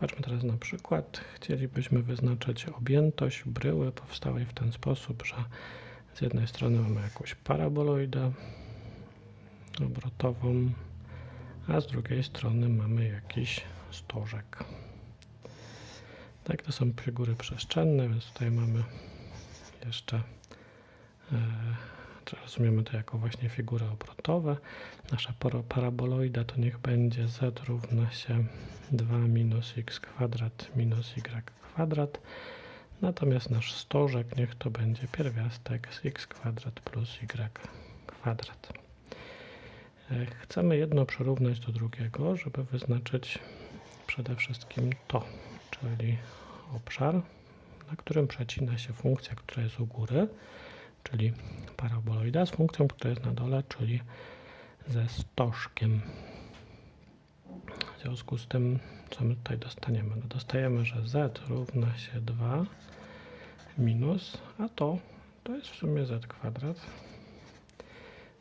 Patrzmy teraz na przykład. Chcielibyśmy wyznaczyć objętość bryły powstałej w ten sposób, że z jednej strony mamy jakąś paraboloidę obrotową, a z drugiej strony mamy jakiś stożek. Tak, to są figury przestrzenne, więc tutaj mamy jeszcze, e, rozumiemy to jako właśnie figury obrotowe. Nasza paraboloida to niech będzie z równa się 2 minus x kwadrat minus y kwadrat. Natomiast nasz stożek niech to będzie pierwiastek z x kwadrat plus y kwadrat. E, Chcemy jedno przyrównać do drugiego, żeby wyznaczyć przede wszystkim to, czyli obszar, na którym przecina się funkcja, która jest u góry, czyli paraboloida, z funkcją, która jest na dole, czyli ze stożkiem. W związku z tym, co my tutaj dostaniemy? No dostajemy, że z równa się 2 minus, a to, to jest w sumie z kwadrat.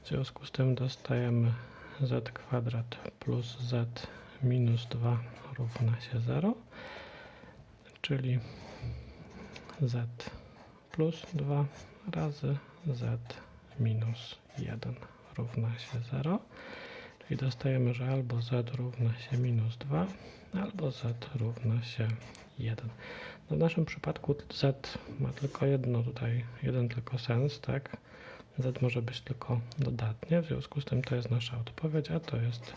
W związku z tym dostajemy z kwadrat plus z minus 2 równa się 0, czyli z plus 2 razy z minus 1 równa się 0. Czyli dostajemy, że albo z równa się minus 2, albo z równa się 1. No w naszym przypadku z ma tylko jedno tutaj, jeden tylko sens, tak? Z może być tylko dodatnie, w związku z tym to jest nasza odpowiedź, a to jest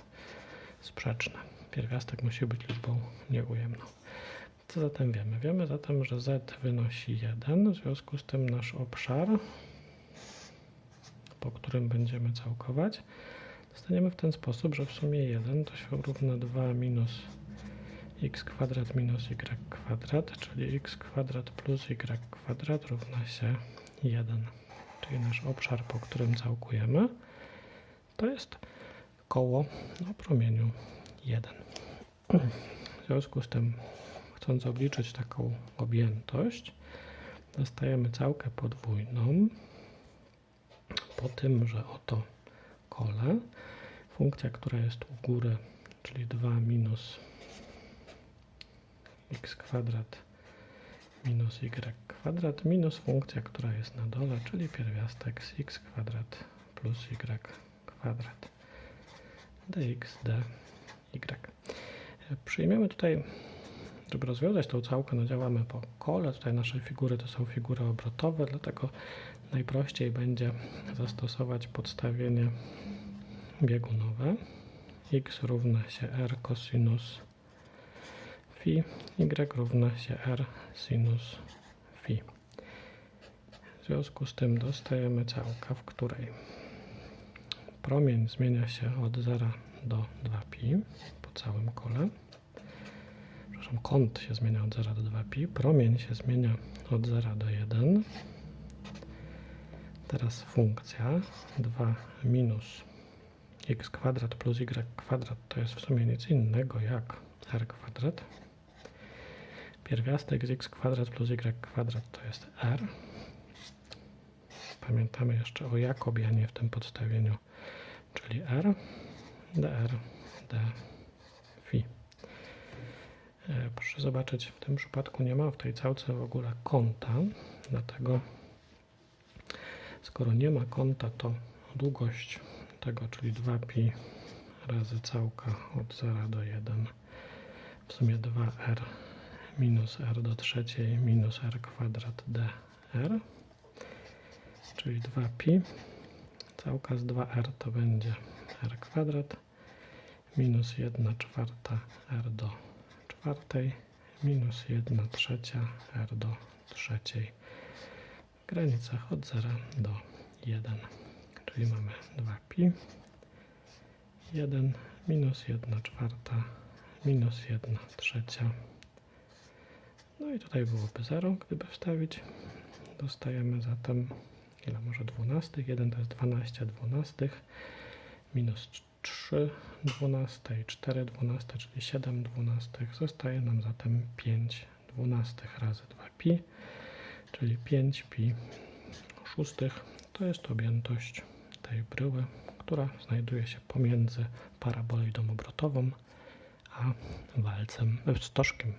sprzeczne. Pierwiastek musi być liczbą nieujemną. Co zatem wiemy? Wiemy zatem, że z wynosi 1, w związku z tym nasz obszar, po którym będziemy całkować, dostaniemy w ten sposób, że w sumie 1 to się równa 2 minus x kwadrat minus y kwadrat, czyli x kwadrat plus y kwadrat równa się 1. Czyli nasz obszar, po którym całkujemy, to jest koło o promieniu 1. W związku z tym, chcąc obliczyć taką objętość, dostajemy całkę podwójną po tym, że oto kole, funkcja, która jest u góry, czyli 2 minus x kwadrat minus y kwadrat minus funkcja, która jest na dole, czyli pierwiastek z x kwadrat plus y kwadrat dx dy. Przyjmiemy tutaj, żeby rozwiązać tą całkę, no działamy po kole. Tutaj nasze figury to są figury obrotowe, dlatego najprościej będzie zastosować podstawienie biegunowe. x równa się r cosinus phi, y równa się r sinus phi. W związku z tym dostajemy całkę, w której promień zmienia się od 0 do 2pi po całym kole. Przepraszam, kąt się zmienia od 0 do 2pi, promień się zmienia od 0 do 1. Teraz funkcja 2 minus x kwadrat plus y kwadrat to jest w sumie nic innego jak r kwadrat. Pierwiastek z x kwadrat plus y kwadrat to jest r. Pamiętamy jeszcze o Jakobianie w tym podstawieniu, czyli r, dr, d, phi. E, Proszę zobaczyć, w tym przypadku nie ma w tej całce w ogóle kąta, dlatego skoro nie ma kąta, to długość tego, czyli 2pi razy całka od 0 do 1, w sumie 2r minus r do trzeciej minus r kwadrat dr, czyli 2pi. Całka z 2r to będzie r kwadrat minus 1 czwarta r do czwartej minus 1 trzecia r do trzeciej w granicach od 0 do 1. Czyli mamy 2pi 1 minus 1 czwarta minus 1 trzecia no i tutaj byłoby 0, gdyby wstawić. Dostajemy zatem, ile może 12? 1 to jest 12 dwunastych, minus 3 dwunaste i 4 dwunaste, czyli 7 dwunastych. Zostaje nam zatem 5 dwunastych razy 2pi, czyli 5pi szóstych. To jest objętość tej bryły, która znajduje się pomiędzy paraboloidą obrotową a walcem, stożkiem